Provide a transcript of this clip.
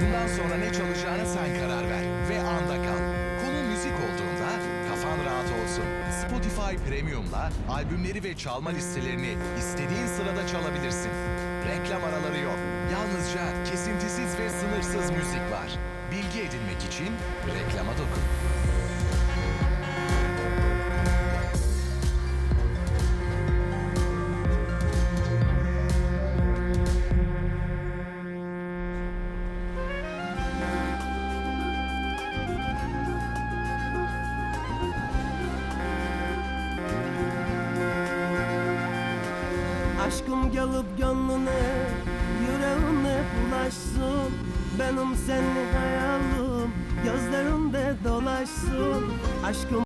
Bundan sonra ne çalacağına sen karar ver ve anda kal. Konu müzik olduğunda kafan rahat olsun. Spotify Premium'la albümleri ve çalma listelerini istediğin sırada çalabilirsin. Reklam araları yok. Yalnızca kesintisiz ve sınırsız müzik var. Bilgi edinmek için reklama dokun. Aşkım gelip gönlüne Yüreğine bulaşsın. Benim senin hayalim Gözlerimde dolaşsın. Aşkım